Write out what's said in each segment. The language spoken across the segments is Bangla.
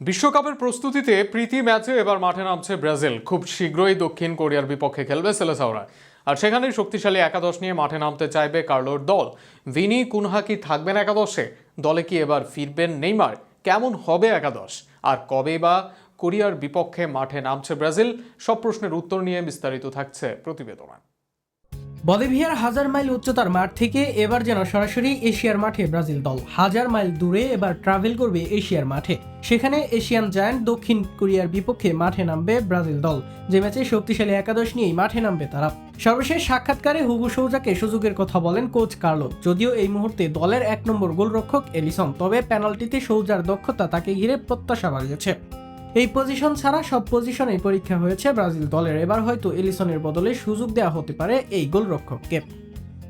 বিশ্বকাপের প্রস্তুতিতে প্রীতি ম্যাচে এবার মাঠে নামছে ব্রাজিল। খুব শীঘ্রই দক্ষিণ কোরিয়ার বিপক্ষে খেলবে সেলেসাওরা। আর সেখানেই শক্তিশালী একাদশ নিয়ে মাঠে নামতে চাইবে কার্লোর দল। ভিনি কুনহা কি থাকবেন একাদশে? দলে কি এবার ফিরবেন নেইমার? কেমন হবে একাদশ? আর কবে বা কোরিয়ার বিপক্ষে মাঠে নামছে ব্রাজিল? সব প্রশ্নের উত্তর নিয়ে বিস্তারিত থাকছে প্রতিবেদনা। বলিভিয়ার হাজার মাইল উচ্চতার মাঠ থেকে এবার যেন সরাসরি এশিয়ার মাঠে ব্রাজিল দল। হাজার মাইল দূরে এবার ট্রাভেল করবে এশিয়ার মাঠে। সেখানে এশিয়ান জায়ান্ট দক্ষিণ কোরিয়ার বিপক্ষে মাঠে নামবে ব্রাজিল দল। যে ম্যাচে শক্তিশালী একাদশ নিয়েই মাঠে নামবে তারা। সর্বশেষ সাক্ষাৎকারে হুগু সৌজাকে সুযোগের কথা বলেন কোচ কার্লো। যদিও এই মুহূর্তে দলের এক নম্বর গোলরক্ষক এলিসন, তবে পেনাল্টিতে সৌজার দক্ষতা তাকে ঘিরে প্রত্যাশা বাড়িয়েছে। এই পজিশন ছাড়া সব পজিশনেই পরীক্ষা হয়েছে ব্রাজিল দলের। এবার হয়তো এলিসনের বদলে সুযোগ দেওয়া হতে পারে এই গোলরক্ষককে।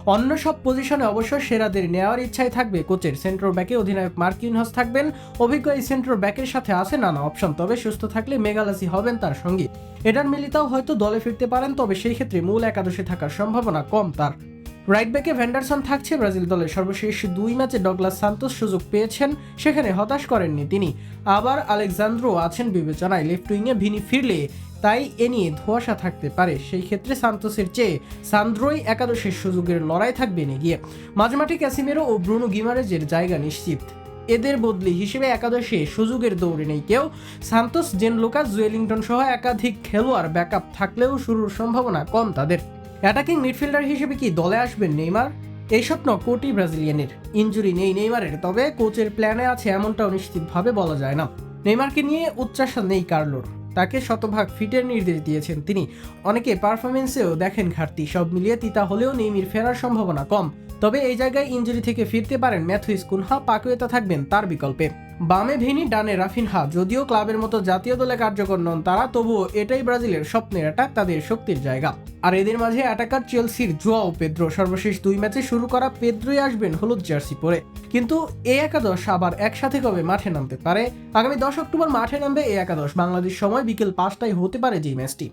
অন্য সব পজিশনে অবশ্য সেরাদের নেওয়ার ইচ্ছায় থাকবে কোচের। সেন্ট্রাল ব্যাকে অধিনায়ক মার্কিনহস থাকবেন। অভিজ্ঞ এই সেন্ট্রাল ব্যাকের সাথে আছে নানা অপশন তবে সুস্থ থাকলে মেগালাসি হবেন তার সঙ্গী। এডার মিলিতাও হয়তো দলে ফিরতে পারেন, তবে সেই ক্ষেত্রে মূল একাদশে থাকার সম্ভাবনা কম তার। রাইট ব্যাকে ভ্যান্ডারসন থাকছে ব্রাজিল দলের সর্বশেষ দুই ম্যাচে ডগলাস সান্তোস সুযোগ পেয়েছেন, সেখানে হতাশ করেননি তিনি। আবার আলেকজান্দ্রো আছেন বিবেচনায় লেফট উইংয়ে ভিনি ফিরলে তাই এ নিয়ে ধোয়াশা থাকতে পারে। সেই ক্ষেত্রে সান্তোসের চেয়ে সান্দ্রোই একাদশের সুযোগের লড়াই থাকবে এগিয়ে মাঝমাঠে ক্যাসিমেরো ও ব্রুনো গিমারেজের জায়গা নিশ্চিত। এদের বদলি হিসেবে একাদশে সুযোগের দৌড়ে নেই কেউ। সান্তোস, জেন লোকাস জুয়েলিংটন সহ একাধিক খেলোয়াড় ব্যাকআপ থাকলেও শুরুর সম্ভাবনা কম তাদের। অ্যাটাকিং মিডফিল্ডার হিসেবে কি দলে আসবেন নেইমার? এই স্বপ্ন কোটি ব্রাজিলিয়ানের। ইঞ্জুরি নেই নেইমারের, তবে কোচের প্ল্যানে আছে এমনটাও নিশ্চিতভাবে বলা যায় না। নেইমারকে নিয়ে উচ্চাসা নেই কার্লোর। তাকে শতভাগ ফিটের নির্দেশ দিয়েছেন তিনি। অনেকে পারফরমেন্সেও দেখেন ঘাটতি। সব মিলিয়ে তিতা হলেও নেইমির ফেরার সম্ভাবনা কম। তবে এই জায়গায় ইঞ্জুরি থেকে ফিরতে পারেন ম্যাথুইস কুনহা পাকুয়েতা থাকবেন তার বিকল্পে। বামে ভিনি, ডানে রাফিনহা, যদিও ক্লাবের মতো জাতীয় দলে কার্যকর নন তারা, তবুও এটাই ব্রাজিলের স্বপ্নের অ্যাটাক, তাদের শক্তির জায়গা। আর এদের মাঝে অ্যাটাকার চেলসির জোয়াও পেদ্রো। সর্বশেষ দুই ম্যাচে শুরু করা পেদ্রোই আসবেন হলুদ জার্সি পরে। কিন্তু এ একাদশ আবার একসাথে কবে মাঠে নামতে পারে? আগামী দশ অক্টোবর মাঠে নামবে এই একাদশ। বাংলাদেশ সময় বিকেল পাঁচটায় হতে পারে যে ম্যাচটি।